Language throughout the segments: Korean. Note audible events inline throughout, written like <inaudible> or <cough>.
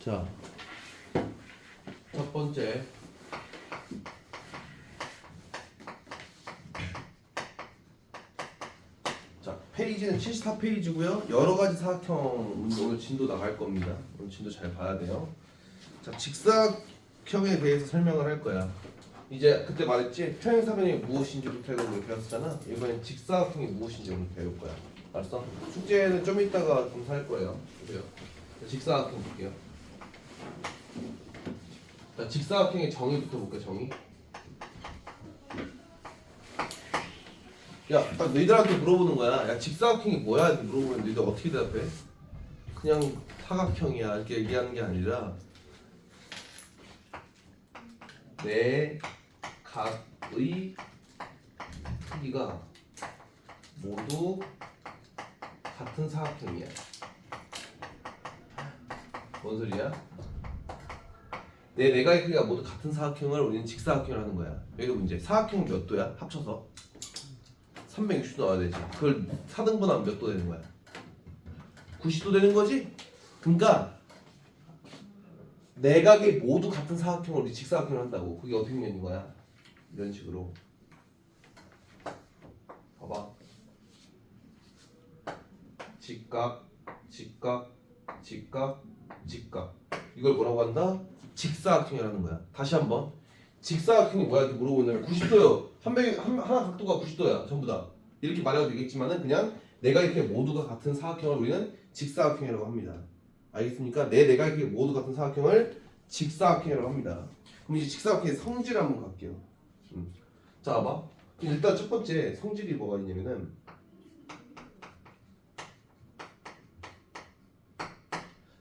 자, 첫 번째. 자, 페이지는 74페이지고요. 여러 가지 사각형 오늘 진도 나갈 겁니다. 오늘 진도 잘 봐야 돼요. 자, 직사각형에 대해서 설명을 할 거야. 이제 그때 말했지 평행사변이 무엇인지부터 해서 우리 배웠잖아. 이번엔 직사각형이 무엇인지 오늘 배울 거야. 알았어? 숙제는 좀 이따가 좀살 거예요. 자, 직사각형 볼게요. 자, 직사각형의 정의부터 볼게요. 정의. 야, 딱 너희들한테 물어보는 거야. 야, 직사각형이 뭐야? 이렇게 물어보면 너희들 어떻게 대답해? 그냥 사각형이야. 이렇게 얘기하는 게 아니라 내 각의 크기가 모두 같은 사각형이야. 뭔 소리야? 내 내각의 크기가 모두 같은 사각형을 우리는 직사각형을 하는 거야. 여기 문제. 사각형 몇 도야? 합쳐서 360도 나와야 되지. 그걸 4등분하면 몇 도 되는 거야? 90도 되는 거지? 그러니까 내각이 모두 같은 사각형을 우리 직사각형을 한다고. 그게 어떻게 되는 거야? 이런 식으로. 봐봐. 직각, 직각, 직각, 직각. 이걸 뭐라고 한다? 직사각형이라는 거야. 다시 한번. 직사각형이 뭐야? 이렇게 물어보면 90도요. 한 명이 한, 하나 각도가 90도야. 전부 다. 이렇게 말해도 되겠지만은 그냥 내가 이렇게 모두가 같은 사각형을 우리는 직사각형이라고 합니다. 알겠습니까? 내 내가 이렇게 모두 같은 사각형을 직사각형이라고 합니다. 그럼 이제 직사각형의 성질 한번 갈게요. 음. 자. 그럼 일단 첫 번째 성질이 뭐가 있냐면은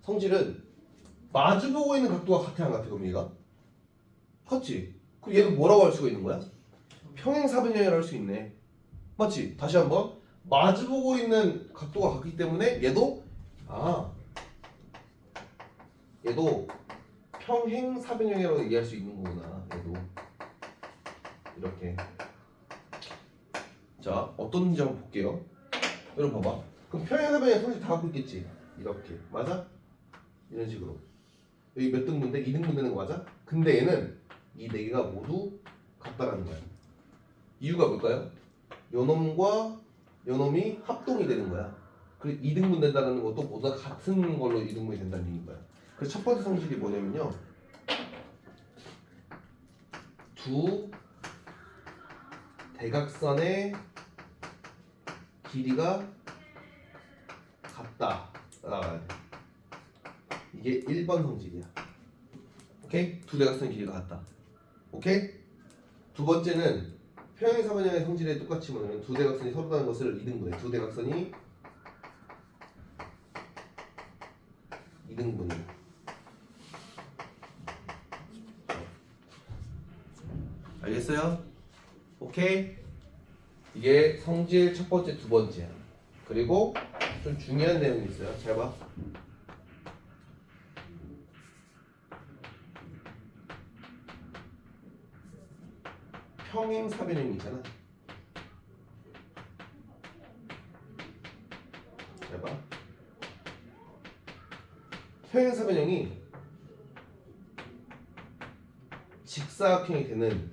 성질은 마주보고 있는 각도가 같아 안 같아 그럼 얘가? 같지? 그럼 얘는 뭐라고 할 수가 있는 거야? 평행사변형이라고 할수 있네 맞지? 다시 한번 마주보고 있는 각도가 같기 때문에 얘도 아 얘도 평행사변형이라고 얘기할 수 있는 거구나 얘도 이렇게 자 어떤지 한번 볼게요 여러분 봐봐 그럼 평행사변형 성질 다 갖고 있겠지 이렇게 맞아? 이런 식으로 여기 몇 등분데? 2등분 되는 거 맞아? 근데 얘는 이 네 개가 모두 같다라는 거야 이유가 뭘까요? 요놈과 요놈이 합동이 되는 거야 그리고 2등분 된다는 것도 모두 같은 걸로 2등분이 된다는 얘기인 거야 그래서 첫 번째 성질이 뭐냐면요 두 대각선의 길이가 같다 나와야 돼 이게 1번 성질이야 오케이? 두 대각선의 길이가 같다 오케이? 두 번째는 평행사변형의 성질에 똑같이 뭐냐면 두 대각선이 서로 다른 것을 2등분해 두 대각선이 2등분이야 알겠어요? 오케이? 이게 성질 첫 번째, 두 번째야. 그리고 좀 중요한 내용이 있어요. 잘 봐. 평행사변형이 있잖아. 잘 봐. 평행사변형이 직사각형이 되는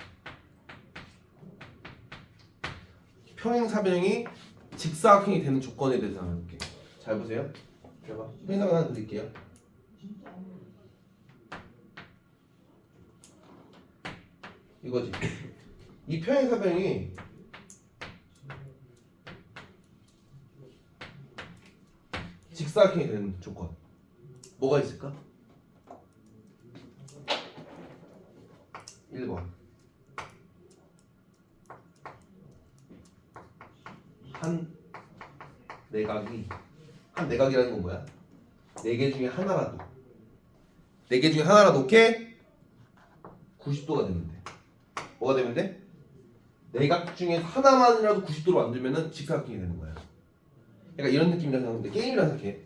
평행사변형이 직사각형이 되는 조건에 대해서 알아볼게. 잘 보세요. 잘 봐. 평행사변 하나 드릴게요. 이거지. 이 평행사변형이 직사각형이 되는 조건. 뭐가 있을까? 1번. 한 내각이 한 내각이라는 건 뭐야? 네 개 중에 하나라도 네 개 중에 하나라도 오케이? 90도가 되면 돼. 뭐가 돼? 내각 중에 하나만이라도 90도로 만들면은 직사각형이 되는 거야. 그러니까 이런 느낌이라 생각하는데 게임이라 생각해.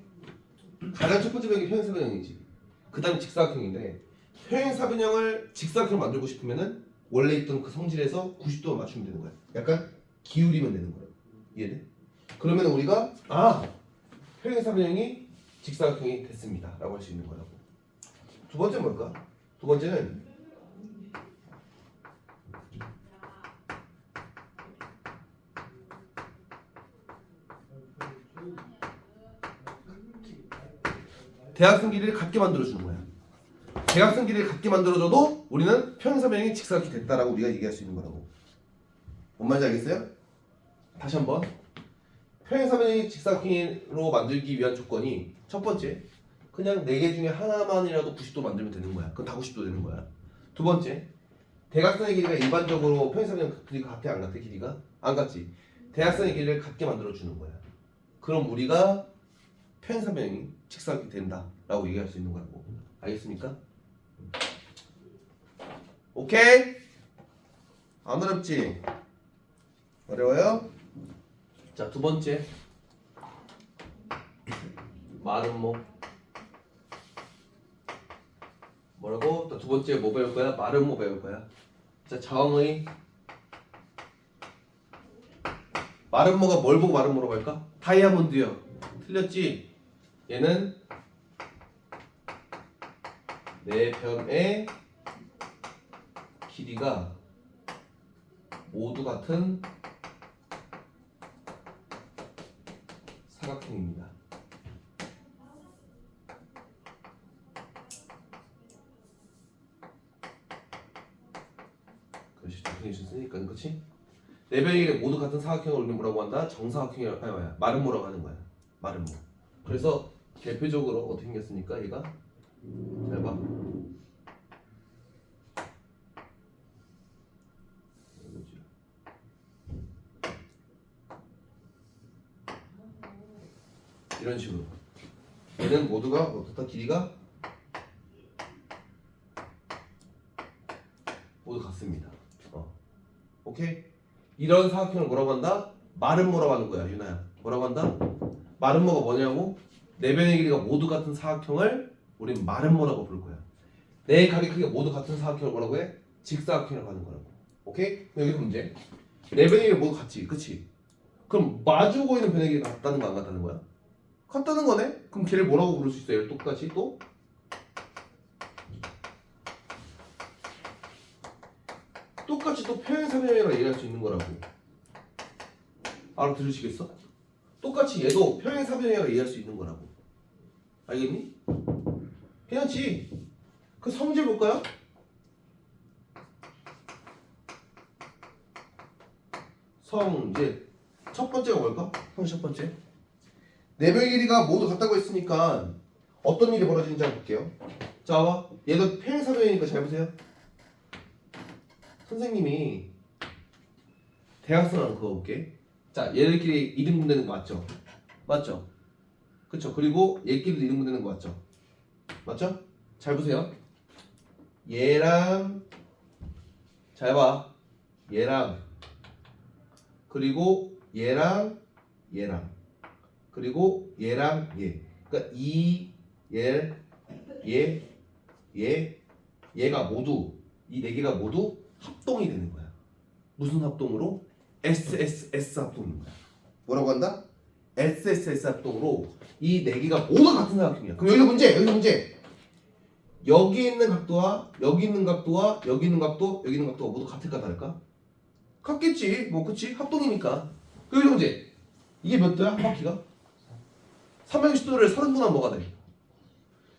가장 첫 번째 변형이 평행사변형이지. 그 다음에 직사각형인데 평행사변형을 직사각형 만들고 싶으면은 원래 있던 그 성질에서 90도로 맞추면 되는 거야. 약간 기울이면 되는 거야. 이해돼? 그러면 우리가 아 평행사변형이 직사각형이 됐습니다라고 할 수 있는 거라고. 두 번째 뭘까? 두 번째는 대학생 길이를 같게 만들어주는 거야. 대학생 길이를 같게 만들어줘도 우리는 평행사변형이 직사각이 됐다라고 우리가 얘기할 수 있는 거라고. 뭔 말인지 알겠어요? 다시 한번. 평행사변형이 직사각형으로 만들기 위한 조건이 첫 번째, 그냥 네 개 중에 하나만이라도 90도 만들면 되는 거야. 그건 다 90도 되는 거야. 두 번째, 대각선의 길이가 일반적으로 평행사변형 길이가 같아 안 같아 길이가? 안 같지. 대각선의 길이를 같게 만들어 주는 거야. 그럼 우리가 평행사변형이 직사각이 된다라고 얘기할 수 있는 거라고. 알겠습니까? 오케이? 안 어렵지? 어려워요? 자, 두 번째. 마름모. 뭐라고? 또 두 번째 뭐 배울 거야? 마름모 배울 거야. 자, 자왕의 마름모가 뭘 보고 마름모라고 할까? 다이아몬드요. 틀렸지? 얘는 네 변의 길이가 모두 같은 사각형입니다. 그렇지, 데피니션 쓰니까 그렇지? 네 변의 길이 모두 같은 사각형을 우리는 뭐라고 한다? 정사각형이라고 아니 뭐야? 마름모라고 하는 거야. 마름모. 그래서 대표적으로 어떻게 생겼습니까? 얘가 잘 봐. 이런 식으로 얘는 모두가 어떻다 길이가 모두 같습니다. 어. 오케이? 이런 사각형을 뭐라고 한다? 마름모라고 하는 거야, 유나야. 뭐라고 한다? 마름모가 뭐냐고? 네 변의 길이가 모두 같은 사각형을 우린 마름모라고 부를 거야. 네 각의 크기가 모두 같은 사각형을 뭐라고 해? 직사각형이라고 하는 거라고. 오케이? 여기서 문제. 네 변의 길이 모두 같지, 그치? 그럼 마주고 있는 변의 길이가 같다는 거 안 같다는 거야? 같다는 거네? 그럼 걔를 뭐라고 부를 수 있어요? 똑같이 또? 똑같이 또 평행사변형이라고 얘기할 수 있는 거라고. 알아들으시겠어? 똑같이 얘도 평행사변형이라고 얘기할 수 있는 거라고. 알겠니? 괜찮지? 그 성질 볼까요? 성질 첫 번째가 뭘까? 성질 첫 번째 네 변의 길이가 모두 같다고 했으니까 어떤 일이 벌어지는지 한번 볼게요 자 와. 얘도 평행사변형이니까 잘 보세요 선생님이 대각선을 그어볼게 자 얘들끼리 이등분 되는 거 맞죠? 맞죠? 그쵸 그리고 얘끼리도 이등분 되는 거 맞죠? 맞죠? 잘 보세요 얘랑 잘 봐. 얘랑 그리고 얘랑 얘랑 그리고 얘랑 얘. 그러니까 이, 얘, 얘, 얘, 얘가 모두 이 네 개가 모두 합동이 되는 거야. 무슨 합동으로? SSS 합동인 거야. 뭐라고 한다? SSS 합동으로 이 네 개가 모두 같은 사각형이야. 그럼 여기서 문제, 여기서 문제. 여기 있는 각도와 여기 있는 각도와 여기 있는 각도, 여기 있는 각도가 모두 같을까 다를까? 같겠지. 뭐 그치? 합동이니까. 그리고 문제. 이게 몇 도야? 한 바퀴가? 360도를 30분하면 뭐가 돼?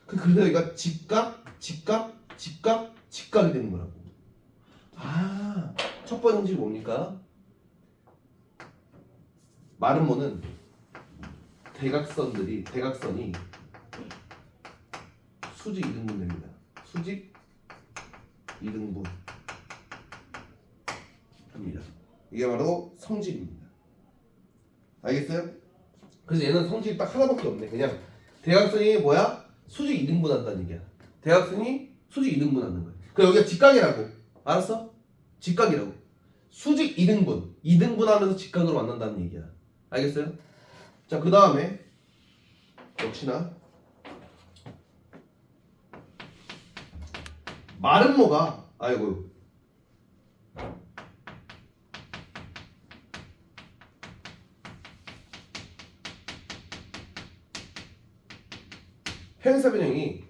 그 그래서 여기가 직각, 직각, 직각, 직각이 되는 거라고. 아, 첫 번째 뭡니까? 마름모는 대각선들이 대각선이 수직 이등분 됩니다. 수직 이등분 합니다. 이게 바로 성질입니다. 알겠어요? 그래서 얘는 성질이 딱 하나밖에 없네. 그냥 대각선이 뭐야? 수직 이등분 한다는 얘기야. 대각선이 수직 이등분 하는 거야. 그 여기가 직각이라고. 알았어? 직각이라고. 수직 이등분. 이등분 하면서 직각으로 만난다는 얘기야. 알겠어요? 자, 그 다음에 역시나 마름모가 아이고. 평행사변형이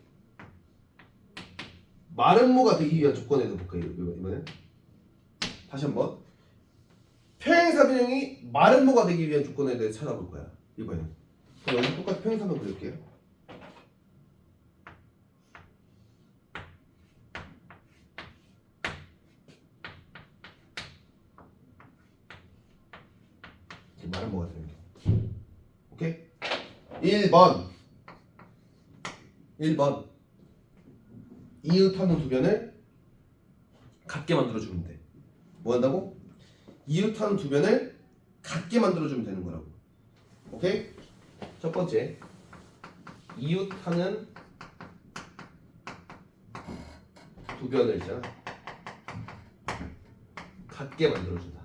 마름모가 되기 위한 조건에 대해서 볼까요? 이번- 이번엔 다시 한번. 평행사 변형이 마름모가 되기 위한 조건에 대해 찾아볼 거야 그럼 여기 똑같이 평행사변 그릴게요 마름모가 되는 게 오케이 1번 1번 이웃 하는 두 변을 같게 만들어주면 돼. 뭐 한다고? 이웃 하는 두 변을 같게 만들어주면 되는 거라고. 오케이? 첫 번째 이웃하는 두 변을 있잖아. 같게 만들어준다.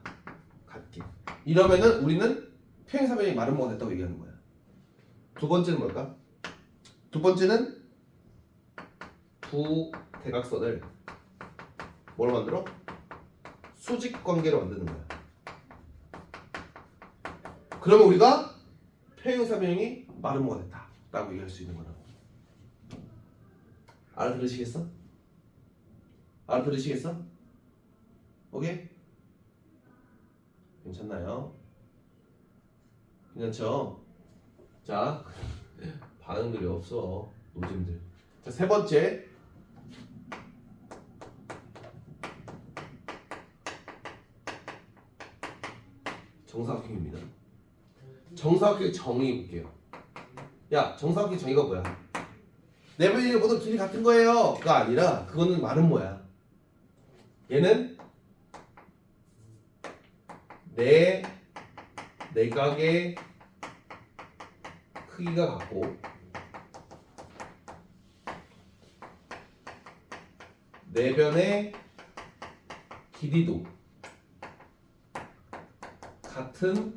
같게. 이러면은 우리는 평행사변이 마른 모가 됐다고 얘기하는 거야. 두 번째는 뭘까? 두 번째는 두 대각선을 뭐로 만들어? 수직 관계로 만드는 거야. 그러면 우리가 평행사변형이 마름모가 됐다 라고 얘기할 수 있는 거라고. 알아들으시겠어? 알아들으시겠어? 오케이? 괜찮나요? 괜찮죠? 자, 반응들이 없어. 노잼들. 자, 세 번째. 정사각형입니다. 정사각형의 정의 볼게요. 야, 정사각형 정의가 뭐야? 네분의 모두 길이 같은 거예요.가 아니라 그거는 말은 뭐야? 얘는 내 내각의 크기가 같고 내변의 길이도 같은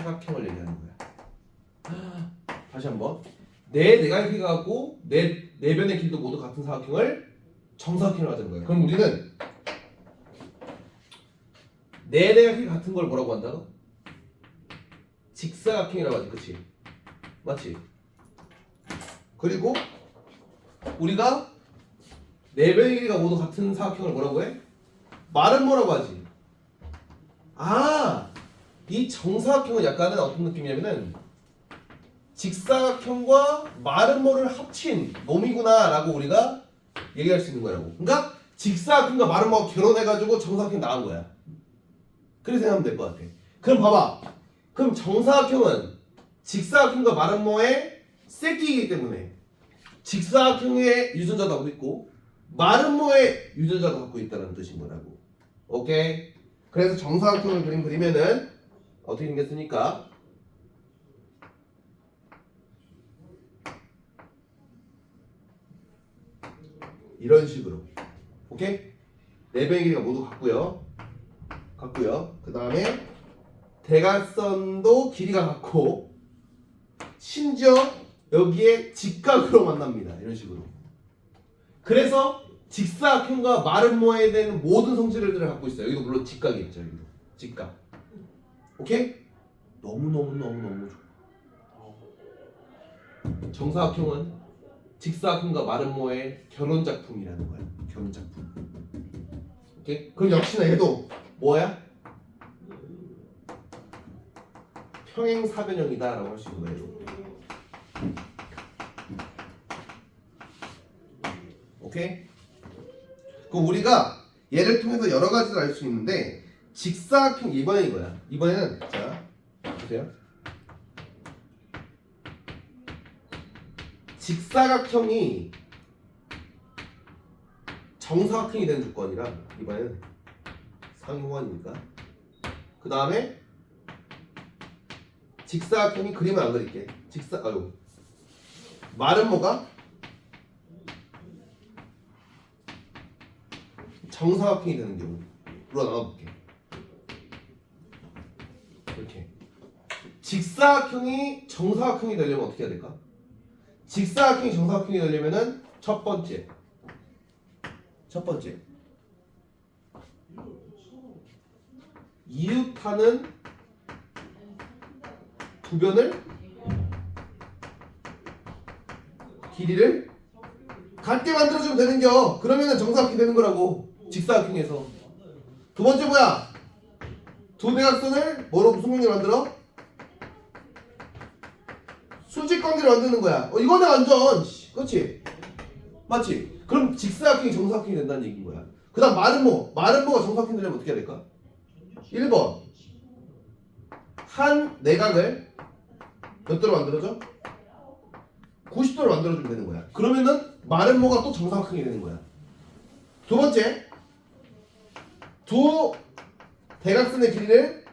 사각형을 얘기하는 거야. <gasps> 다시 한번 내 내각의 길이가 같고 내 내변의 길이도 모두 같은 사각형을 정사각형을 하자는 거야. 그럼 우리는 내 내각의 길이 같은 걸 뭐라고 한다고? 직사각형이라고 하지, 그치? 맞지? 그리고 우리가 네 변의 길이가 모두 같은 사각형을 뭐라고 해? 말은 뭐라고 하지? 아, 이 정사각형은 약간은 어떤 느낌이냐면은 직사각형과 마름모를 합친 놈이구나라고 우리가 얘기할 수 있는 거라고. 그러니까 직사각형과 마름모가 결혼해가지고 정사각형 나온 거야. 그렇게 생각하면 될 것 같아. 그럼 봐봐. 그럼 정사각형은 직사각형과 마름모의 새끼이기 때문에 직사각형의 유전자도 갖고 있고 마름모의 유전자도 갖고 있다는 뜻인 거라고. 오케이. 그래서 정사각형을 그림 그리면은 어떻게 생겼습니까? 이런 식으로. 오케이? 네 변의 길이가 모두 같고요. 같고요. 그 다음에 대각선도 길이가 같고 심지어 여기에 직각으로 만납니다. 이런 식으로. 그래서 직사각형과 마름모에 대한 모든 성질들을 갖고 있어요. 여기도 물론 직각이 있죠. 여기도 직각. 오케이? 너무 너무 너무 너무 좋아. 정사각형은 직사각형과 마름모의 결혼 작품이라는 거야. 결혼 작품. 오케이? 그럼 역시나 얘도 뭐야? 평행 사변형이다라고 할 수 있는 거예요. 오케이? 그럼 우리가 얘를 통해서 여러 가지를 알 수 있는데 직사각형 이번에 이거야. 이번에는 자 보세요. 직사각형이 정사각형이 되는 조건이라 이번에는 상호환이니까. 그 다음에 직사각형이 그림을 안 그릴게. 직사 아유 말은 뭐가? 정사각형이 되는 경우로 나눠볼게 직사각형이 정사각형이 되려면 어떻게 해야 될까? 직사각형이 정사각형이 되려면은 첫 번째 첫 번째 이웃하는 두 변을 길이를 같게 만들어주면 되는겨. 그러면은 정사각형이 되는 거라고. 직사각형에서. 두 번째 뭐야? 두 대각선을 뭐로 무슨 관계로 만들어? 수직 관계로 만드는 거야. 어, 이거는 완전, 씨, 그렇지? 맞지? 그럼 직사각형이 정사각형이 된다는 얘기인 거야. 그 다음 마름모. 마름모가 정사각형이 되려면 어떻게 해야 될까? 1번. 한 내각을 몇 도로 만들어줘? 90도로 만들어주면 되는 거야. 그러면은 마름모가 또 정사각형이 되는 거야. 두 번째. 두 대각선의 길이를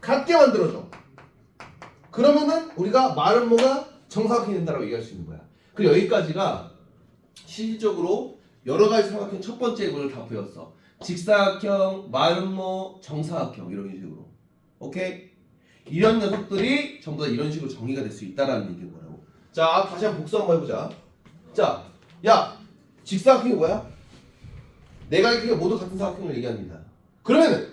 같게 만들어줘. 그러면은 우리가 마름모가 정사각형이 된다고 얘기할 수 있는 거야. 그리고 여기까지가 실질적으로 여러 가지 삼각형 첫 번째 걸다 배웠어. 직사각형, 마름모, 정사각형 이런 식으로. 오케이? 이런 녀석들이 전부 다 이런 식으로 정의가 될 수 있다라는 얘기인 거라고. 자, 다시 한번 복수 한번 해보자. 자, 야, 직사각형이 뭐야? 내각의 모두 같은 사각형을 얘기합니다. 그러면은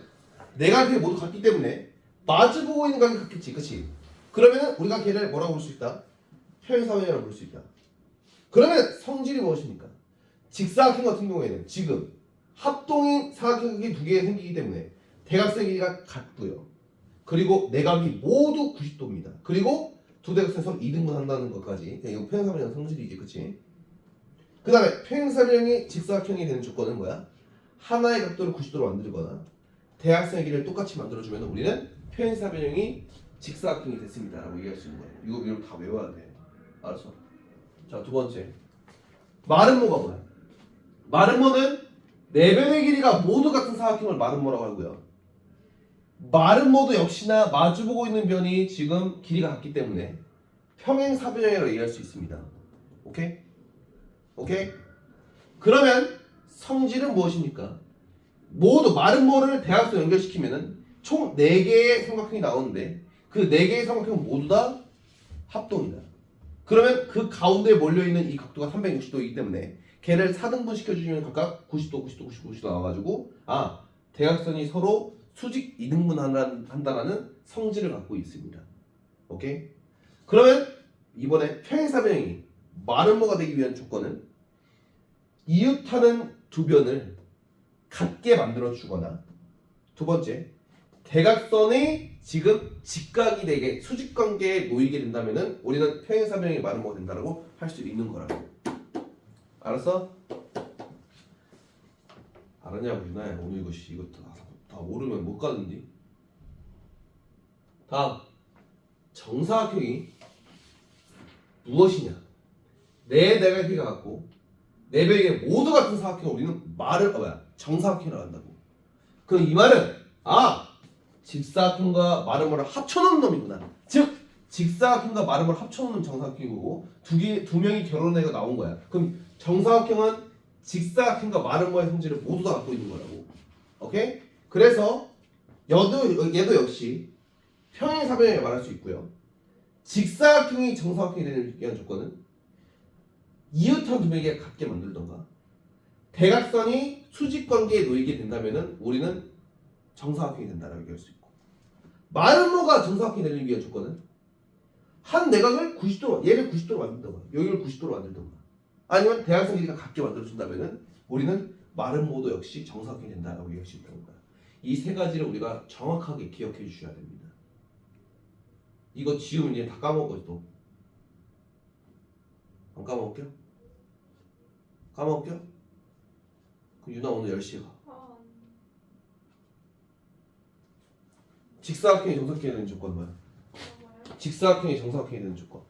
내각이 모두 같기 때문에 마주 보고 있는 각이 같겠지, 그렇지? 그러면은 우리가 걔를 뭐라고 볼 수 있다? 평행사변이라고 볼 수 있다. 그러면 성질이 무엇입니까? 직사각형 같은 경우에는 지금 합동인 사각형이 두 개 생기기 때문에 대각선 길이가 같고요. 그리고 내각이 모두 90도입니다. 그리고 두 대각선 서로 이등분 한다는 것까지 그냥 이거 평행사변형 성질이지, 그렇지? 그 다음에 평행사변형이 직사각형이 되는 조건은 뭐야? 하나의 각도를 90도로 만들거나 대각선의 길이를 똑같이 만들어주면 우리는 평행사변형이 직사각형이 됐습니다라고 얘기할 수 있는 거예요. 이거 이거 다 외워야 돼. 알았어? 자 두 번째 마름모가 뭐야? 마름모는 네 변의 길이가 모두 같은 사각형을 마름모라고 하고요. 마름모도 역시나 마주보고 있는 변이 지금 길이가 같기 때문에 평행 사변형이라고 얘기할 수 있습니다. 오케이? 오케이? 그러면 성질은 무엇입니까? 모두 마름모를 대각선 연결시키면은 총 4개의 삼각형이 나오는데 그 4개의 삼각형은 모두 다 합동이다. 그러면 그 가운데에 몰려있는 이 각도가 360도이기 때문에 걔를 4등분 시켜주면 각각 90도, 90도, 90도, 90도 나와가지고 아 대각선이 서로 수직 2등분 한다라는 성질을 갖고 있습니다. 오케이? 그러면 이번에 평행사변형이 마름모가 되기 위한 조건은 이웃하는 두 변을 같게 만들어 주거나 두 번째 대각선이 지금 직각이 되게 수직 관계에 놓이게 된다면은 우리는 평행사변형이 마름모가 된다라고 할 수 있는 거라고. 알았어? 알았냐고 유나야. 오늘 이거 씨 이거 다, 다 모르면 못 가는데. 다음. 정사각형이 무엇이냐? 내 내각형이 같고 네 배에게 모두 같은 사각형 우리는 말을 어, 뭐야 정사각형이라고 한다고. 그럼 이 말은 아 직사각형과 마름모를 합쳐놓은 놈이구나. 즉 직사각형과 마름모를 합쳐놓은 정사각형이고 두개두 명이 결혼해서 나온 거야. 그럼 정사각형은 직사각형과 마름모의 성질을 모두 다 갖고 있는 거라고. 오케이? 그래서 여도 얘도 역시 평행사변형에 말할 수 있고요. 직사각형이 정사각형이 되는 위한 조건은 이웃한 두 명에게 같게 만들던가 대각선이 수직 관계에 놓이게 된다면은 우리는 정사각형이 된다라고 얘기할 수 있고 마름모가 정사각형이 되는 위한 조건은 한 내각을 90도로 얘를 90도로 만든다거나 여기를 90도로 만들던가 아니면 대각선 길이가 같게 만들어준다면은 우리는 마름모도 역시 정사각형이 된다라고 얘기할 수 있다는 거야 이 세 가지를 우리가 정확하게 기억해 주셔야 됩니다 이거 지우면 이제 다 까먹어 또 안 까먹을게요? 까먹을게요? 그럼 유나 오늘 10시에 가. 아, 직사각형이 정사각형이 되는 조건 뭐야? 직사각형이 정사각형이 되는 조건.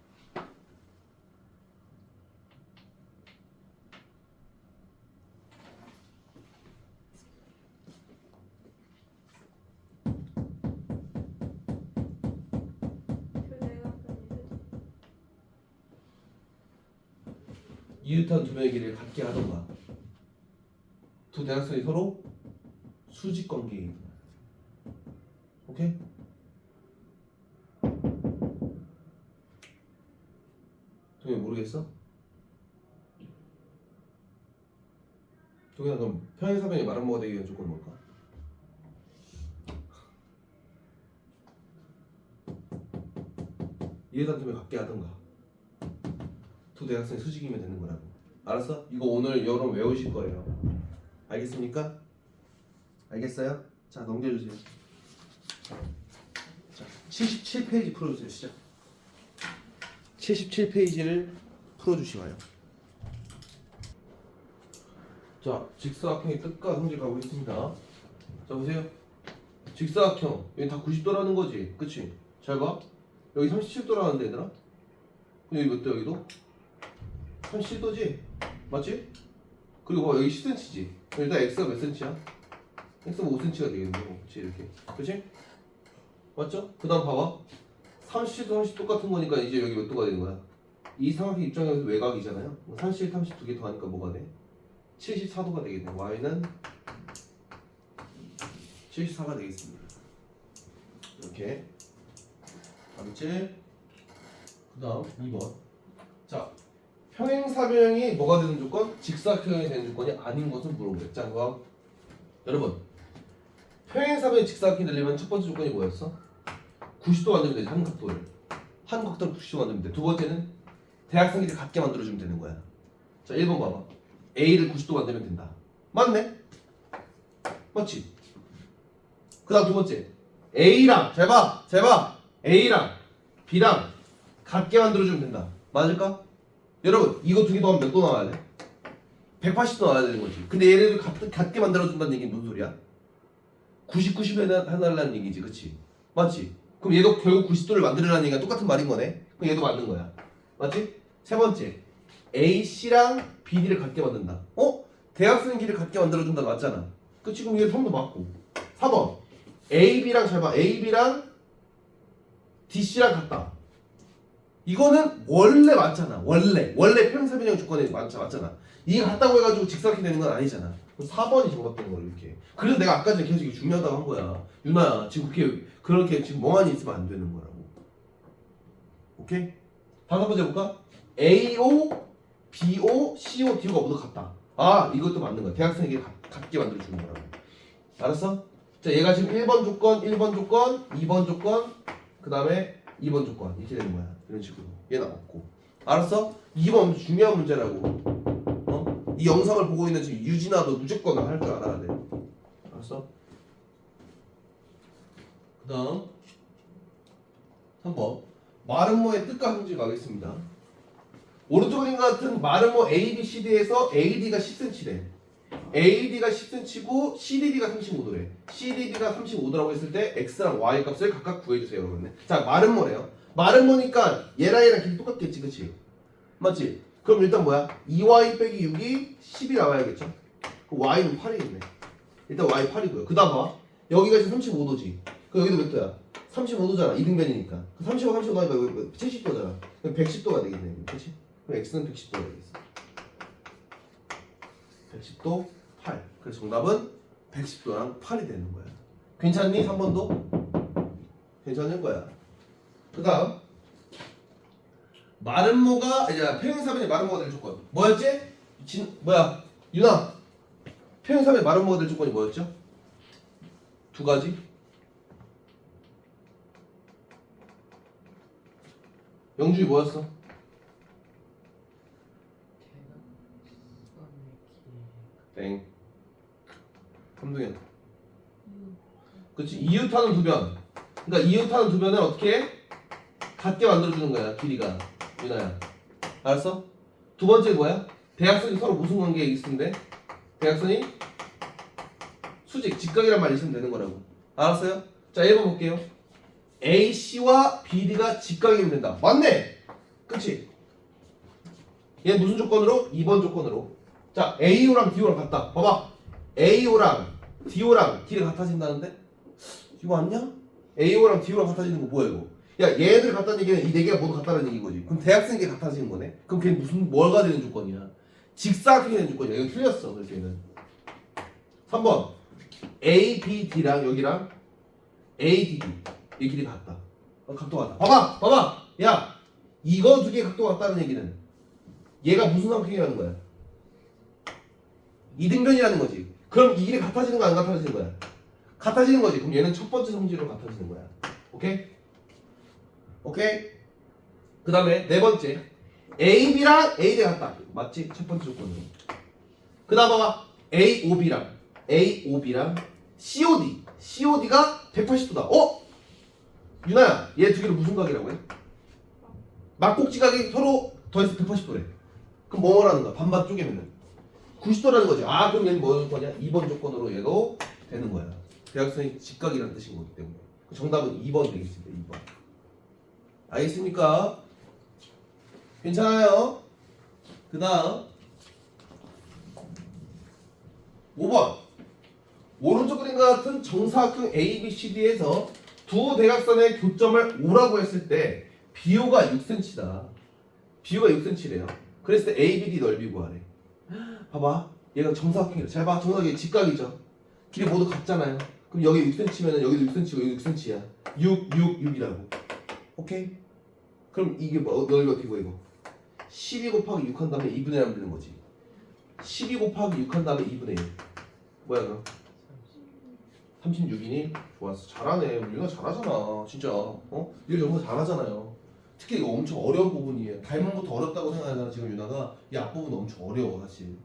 이웃한 두 명의 길이를 같게 하던가. 두 대각선이 서로 수직 관계인 거야. 오케이? 동현 모르겠어? 동현 그럼 평행사변이 마름모가 되기 위한 조건은 뭘까? 명 같게 하던가. 두 대각선이 수직이면 되는 거라고. 알았어? 이거 오늘 여러분 외우실 거예요. 알겠습니까? 알겠어요? 자 넘겨주세요. 자 77페이지 풀어주세요. 시작. 77페이지를 풀어주시와요. 자 직사각형의 뜻과 성질 가고 있습니다. 자 보세요. 직사각형 여기 다 90도라는 거지, 그치? 잘 봐. 여기 37도라는데 얘들아. 여기 몇 도 여기도? 37도지? 맞지? 그리고 봐 여기 10cm지. 일단 x가 몇 cm야? x가 5cm가 되겠네. 그치 이렇게. 그치? 맞죠? 그 다음 봐봐. 37도 30 똑같은 거니까 이제 여기 몇 도가 되는 거야? 이 삼각형 입장에서 외곽이잖아요. 37, 30 두 개 더하니까 뭐가 돼? 74도가 되겠네. y는 74가 되겠습니다. 이렇게. 다음째. 그 다음 2번. 자, 평행사변형이 뭐가 되는 조건? 직사각형이 되는 조건이 아닌 것은 물어보겠죠. 여러분. 평행사변이 직사각형이 되려면 첫 번째 조건이 뭐였어? 90도 만들면 되지, 한 각도를. 한 각도를 90도 만들면 돼. 두 번째는 대각선끼리 같게 만들어주면 되는 거야. 자, 1번 봐봐. A를 90도 만들면 된다. 맞네? 맞지? 그 다음 두 번째 A랑 잘 봐, 잘 봐. A랑 B랑 같게 만들어주면 된다. 맞을까? 여러분 이거 두 개 더하면 몇 도 나와야 돼? 180도 나와야 되는 거지. 근데 얘네들 같, 같게 만들어준다는 얘기는 무슨 소리야? 90, 90 해나- 해달라는 얘기지, 그치? 맞지? 그럼 얘도 결국 90도를 만들으라는 얘기가 똑같은 말인 거네? 그럼 얘도 맞는 거야. 맞지? 세 번째 A, C랑 B, D를 같게 만든다. 어? 대학생 길을 같게 만들어준다 맞잖아. 그치? 그럼 이게 3도 맞고. 4번 A, B랑 잘 봐. A, B랑 D, C랑 같다. 이거는 원래 맞잖아. 원래 원래 평행사변형 조건이 맞, 맞잖아. 이게 같다고 해가지고 직사각형 되는 건 아니잖아. 그럼 4번이 정답되는 거야 이렇게. 그래서 내가 아까 전에 계속 이게 중요하다고 한 거야. 유나야 지금 그렇게 그렇게 지금 멍하니 있으면 안 되는 거라고. 오케이? 다섯 번째 볼까? AO, BO, CO, DO가 모두 같다. 아 이것도 맞는 거야. 대학생에게 같- 같게 만들어 주는 거라고. 알았어? 자 얘가 지금 1번 조건, 1번 조건, 2번 조건, 그 다음에 2번 조건 이렇게 되는 거야. 이런 식으로 얘는 없고. 알았어? 2번 중요한 문제라고. 어? 이 영상을 보고 있는 지금 유진아도 무조건 할 줄 알아야 돼. 알았어? 그 다음 3번 마름모의 뜻과 성질 가겠습니다. 오른쪽 그림 같은 마름모 A, B, C, D에서 AD가 10cm래. AD가 10cm고 CDD가 35도래. CDD가 35도라고 했을 때 X랑 Y 값을 각각 구해주세요, 여러분. 자, 마름모래요. 마름모니까 얘랑 얘랑 길이 똑같겠지, 그치? 맞지? 그럼 일단 뭐야? 2Y 빼기 6이 10이 나와야겠죠? 그 Y는 8이겠네. 일단 Y 8이고요. 그 다음 봐. 여기가 지금 35도지. 그 여기도 몇 도야? 35도잖아. 이등변이니까. 그 35, 35 하니까 여기 70도잖아. 그럼 110도가 되겠네. 그치? 그럼 X는 110도가 되겠어. 110도 8. 그래서 정답은 110도랑 8이 되는 거야. 괜찮니? 3번도? 괜찮을 거야. 그 다음. 마름모가, 이제 평행사변의 마름모가 될 조건. 뭐였지? 진, 뭐야? 유나. 평행사변의 마름모가 될 조건이 뭐였죠? 두 가지? 영주이 뭐였어? 땡. 삼동현. 그치 이웃하는 두 변. 그러니까 이웃하는 두 변을 어떻게 해? 같게 만들어주는 거야 길이가 유나야. 알았어? 두 번째 뭐야? 대각선이 서로 무슨 관계에 있는데 대각선이 수직 직각이란 말 있으면 되는 거라고. 알았어요? 자 1번 볼게요. AC와 BD가 직각이면 된다. 맞네. 그치? 얘 무슨 조건으로? 2번 조건으로. 자, AO랑 DO랑 같다. 봐봐. AO랑 DO랑 길이 같아진다는데? 이거 아니야? AO랑 DO랑 같아지는 거 뭐야 이거? 야, 얘들 같다는 얘기는 이 네 개가 모두 같다는 얘기인 거지. 그럼 대학생이 같아지는 거네. 그럼 걔 무슨 뭐가 되는 조건이야? 직사각형이 되는 조건이야. 이거 틀렸어. 그래서 얘는. 3번. A, B, D랑 여기랑 A, D, D. 이 길이 같다. 어, 각도 같다. 봐봐, 봐봐. 야, 이거 두 개 각도 같다는 얘기는 얘가 무슨 삼각형이라는 거야? 이등변이라는 거지. 그럼 이 길이 같아지는 거 안 같아지는 거야? 같아지는 거지. 그럼 얘는 첫 번째 성질로 같아지는 거야. 오케이? 오케이? 그 다음에 네 번째. A, B랑 A, B가 같다. 맞지? 첫 번째 조건은. 그 다음 봐봐. A, O, B랑 A, O, B랑 COD. COD가 180도다. 어? 유나야, 얘 두 개를 무슨 각이라고 해? 막꼭지 각이 서로 더해서 180도래. 그럼 뭐 뭐라는 거야? 반반 쪼개면은 90도라는 거지. 아, 그럼 얘는 뭐 거냐? 2번 조건으로 얘도 되는 거야. 대각선이 직각이라는 뜻인 거기 때문에. 그 정답은 2번 되겠습니다. 2번. 알겠습니까? 괜찮아요? 그 다음 5번 오른쪽 그림과 같은 정사각형 ABCD에서 두 대각선의 교점을 O라고 했을 때 BO가 6cm다. BO가 6cm래요. 그랬을 때 ABD 넓이 구하래. 봐봐. 얘가 정사각형이래. 잘 봐. 정사각형이 직각이죠. 길이 모두 같잖아요. 그럼 여기 6cm면 여기도 6cm고 여기 6cm야. 6, 6, 6이라고. 오케이? 그럼 이게 뭐 넓이 어떻게 보여 이거? 12 곱하기 6 한 다음에 2분의 1 하면 되는 거지. 12 곱하기 6 한 다음에 2분의 1. 뭐야 그럼? 36이니? 좋았어. 잘하네. 우리 유나 잘하잖아. 진짜. 어? 일 연구 잘하잖아요. 특히 이거 엄청 어려운 부분이에요. 닮은부터 어렵다고 생각하잖아. 지금 유나가 이 앞부분 엄청 어려워 사실.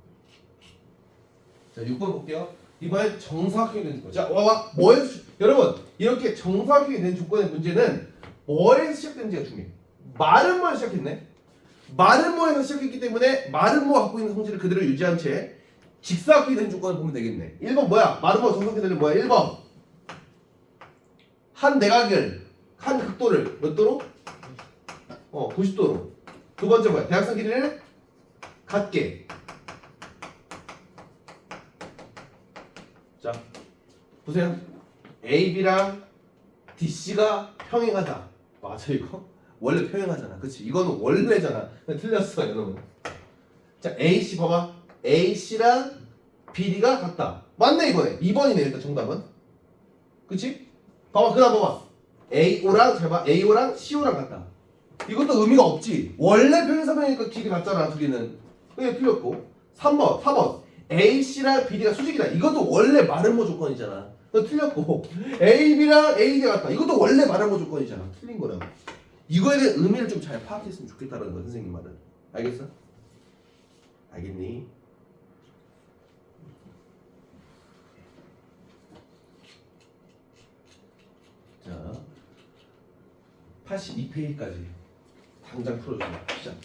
자 6번 볼게요. 이번엔 정사각형이 된 조건. 자 와 와 뭐에서 시- 여러분 이렇게 정사각형이 된 조건의 문제는 뭐에서 시작되는지가 중요해. 마른 뭐에서 시작했네. 마른 뭐에서 시작했기 때문에 마른 뭐 갖고 있는 성질을 그대로 유지한 채 직사각형이 된 조건을 보면 되겠네. 1번 뭐야? 정사각형이 되는 뭐야? 1번 한 내각을 한 극도를 몇 도로? 어 90도로. 두 번째 뭐야? 대각선 길이를 같게. 자 보세요. AB랑 DC가 평행하다. 맞아 이거? 원래 평행하잖아. 그치? 이거는 원래잖아. 틀렸어 여러분. 자 AC 봐봐. AC랑 BD가 같다. 맞네 이거네. 2번이네 일단 정답은. 그치? 봐봐 그 다음 봐봐. AO랑 잘 봐. AO랑 CO랑 같다. 이것도 의미가 없지. 원래 평행사변이니까 길이 같잖아 둘이는. 그게 틀렸고. 3번, 4번. AC랑 BD가 수직이다. 이것도 원래 마름모 조건이잖아. 그거 틀렸고. AB랑 AD가 같다. 이것도 원래 마름모 조건이잖아. 틀린 거라고. 이거에 대한 의미를 좀 잘 파악했으면 좋겠다는 거 선생님 말은. 알겠어? 알겠니? 자, 82페이지까지 당장 풀어주세요. 시작.